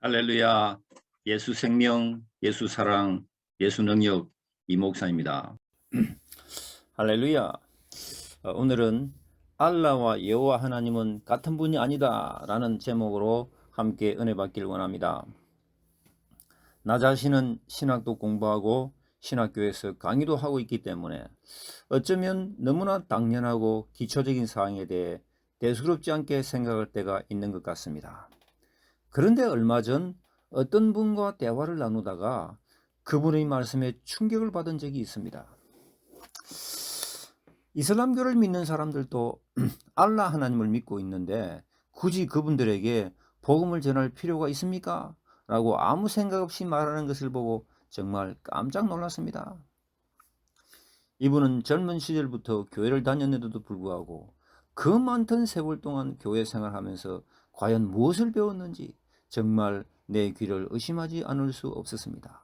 할렐루야. 예수 생명, 예수 사랑, 예수 능력 이 목사입니다. 할렐루야. 어, 오늘은 알라와 여호와 하나님은 같은 분이 아니다 라는 제목으로 함께 은혜 받길 원합니다. 나 자신은 신학도 공부하고 신학교에서 강의도 하고 있기 때문에 어쩌면 너무나 당연하고 기초적인 사항에 대해 대수롭지 않게 생각할 때가 있는 것 같습니다. 그런데 얼마 전 어떤 분과 대화를 나누다가 그분의 말씀에 충격을 받은 적이 있습니다. 이슬람교를 믿는 사람들도 알라 하나님을 믿고 있는데 굳이 그분들에게 복음을 전할 필요가 있습니까? 라고 아무 생각 없이 말하는 것을 보고 정말 깜짝 놀랐습니다. 이분은 젊은 시절부터 교회를 다녔는데도 불구하고 그 많던 세월 동안 교회 생활하면서 과연 무엇을 배웠는지 정말 내 귀를 의심하지 않을 수 없었습니다.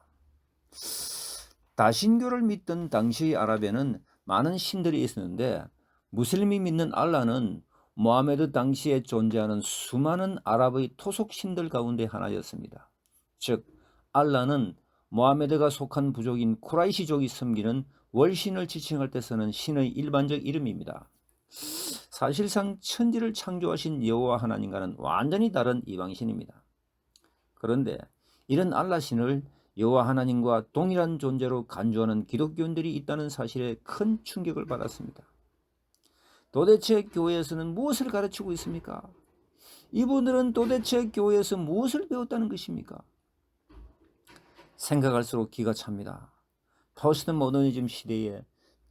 다신교를 믿던 당시 아랍에는 많은 신들이 있었는데 무슬림이 믿는 알라는 모하메드 당시에 존재하는 수많은 아랍의 토속 신들 가운데 하나였습니다. 즉 알라는 모하메드가 속한 부족인 쿠라이시족이 섬기는 월신을 지칭할 때 쓰는 신의 일반적 이름입니다. 사실상 천지를 창조하신 여호와 하나님과는 완전히 다른 이방 신입니다. 그런데 이런 알라 신을 여호와 하나님과 동일한 존재로 간주하는 기독교인들이 있다는 사실에 큰 충격을 받았습니다. 도대체 교회에서는 무엇을 가르치고 있습니까? 이분들은 도대체 교회에서 무엇을 배웠다는 것입니까? 생각할수록 기가 찹니다. 포스트 모더니즘 시대에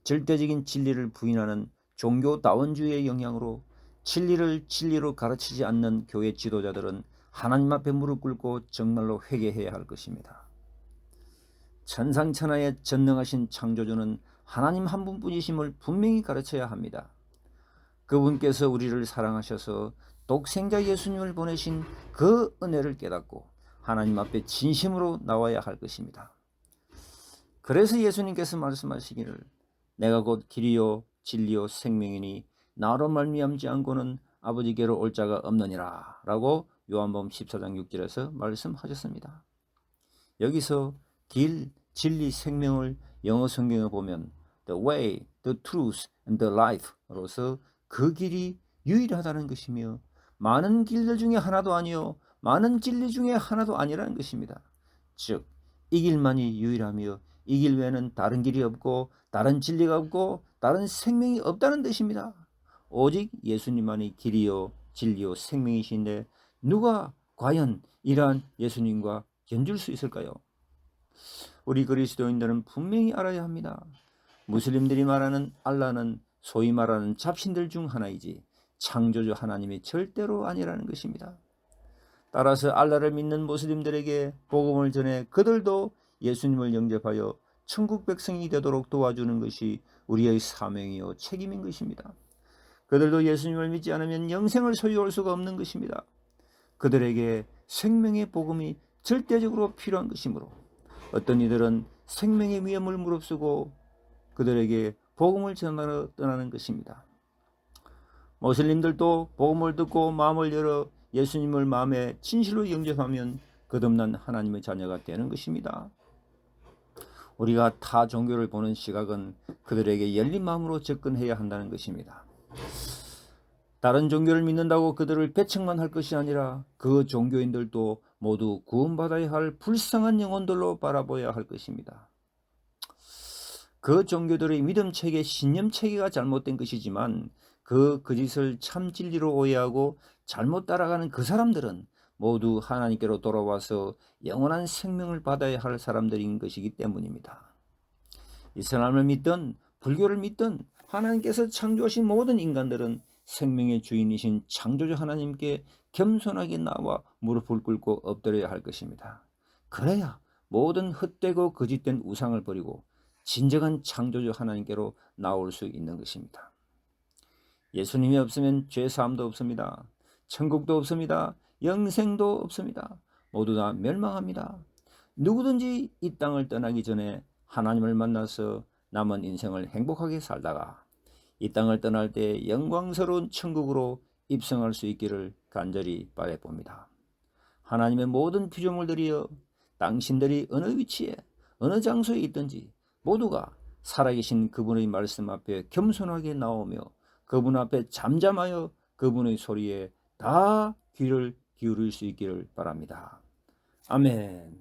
절대적인 진리를 부인하는 종교 다원주의의 영향으로 진리를 진리로 가르치지 않는 교회 지도자들은 하나님 앞에 무릎 꿇고 정말로 회개해야 할 것입니다. 천상천하에 전능하신 창조주는 하나님 한 분뿐이심을 분명히 가르쳐야 합니다. 그분께서 우리를 사랑하셔서 독생자 예수님을 보내신 그 은혜를 깨닫고 하나님 앞에 진심으로 나와야 할 것입니다. 그래서 예수님께서 말씀하시기를 내가 곧 길이요 진리요 생명이니 나로 말미암지 않고는 아버지께로 올 자가 없느니라 라고 요한복음 14장 6절에서 말씀하셨습니다. 여기서 길, 진리, 생명을 영어 성경에 보면 the way, the truth and the life로서 그 길이 유일하다는 것이며 많은 길들 중에 하나도 아니요 많은 진리 중에 하나도 아니라는 것입니다. 즉, 이 길만이 유일하며 이 길 외에는 다른 길이 없고 다른 진리가 없고 다른 생명이 없다는 뜻입니다. 오직 예수님만이 길이요 진리요 생명이신데 누가 과연 이러한 예수님과 견줄 수 있을까요? 우리 그리스도인들은 분명히 알아야 합니다. 무슬림들이 말하는 알라는 소위 말하는 잡신들 중 하나이지 창조주 하나님이 절대로 아니라는 것입니다. 따라서 알라를 믿는 무슬림들에게 복음을 전해 그들도 예수님을 영접하여 천국 백성이 되도록 도와주는 것이 우리의 사명이요 책임인 것입니다. 그들도 예수님을 믿지 않으면 영생을 소유할 수가 없는 것입니다. 그들에게 생명의 복음이 절대적으로 필요한 것이므로 어떤 이들은 생명의 위험을 무릅쓰고 그들에게 복음을 전하러 떠나는 것입니다. 모슬림들도 복음을 듣고 마음을 열어 예수님을 마음에 진실로 영접하면 거듭난 하나님의 자녀가 되는 것입니다. 우리가 타 종교를 보는 시각은 그들에게 열린 마음으로 접근해야 한다는 것입니다. 다른 종교를 믿는다고 그들을 배척만 할 것이 아니라 그 종교인들도 모두 구원받아야 할 불쌍한 영혼들로 바라보아야 할 것입니다. 그 종교들의 믿음 체계, 신념 체계가 잘못된 것이지만 그 거짓을 참 진리로 오해하고 잘못 따라가는 그 사람들은 모두 하나님께로 돌아와서 영원한 생명을 받아야 할 사람들인 것이기 때문입니다. 이슬람을 믿든 불교를 믿든 하나님께서 창조하신 모든 인간들은 생명의 주인이신 창조주 하나님께 겸손하게 나와 무릎을 꿇고 엎드려야 할 것입니다. 그래야 모든 헛되고 거짓된 우상을 버리고 진정한 창조주 하나님께로 나올 수 있는 것입니다. 예수님이 없으면 죄 사함도 없습니다. 천국도 없습니다. 영생도 없습니다. 모두 다 멸망합니다. 누구든지 이 땅을 떠나기 전에 하나님을 만나서 남은 인생을 행복하게 살다가 이 땅을 떠날 때 영광스러운 천국으로 입성할 수 있기를 간절히 바래봅니다. 하나님의 모든 피조물들이여 당신들이 어느 위치에 어느 장소에 있든지 모두가 살아계신 그분의 말씀 앞에 겸손하게 나오며 그분 앞에 잠잠하여 그분의 소리에 다 귀를 기울일 수 있기를 바랍니다. 아멘.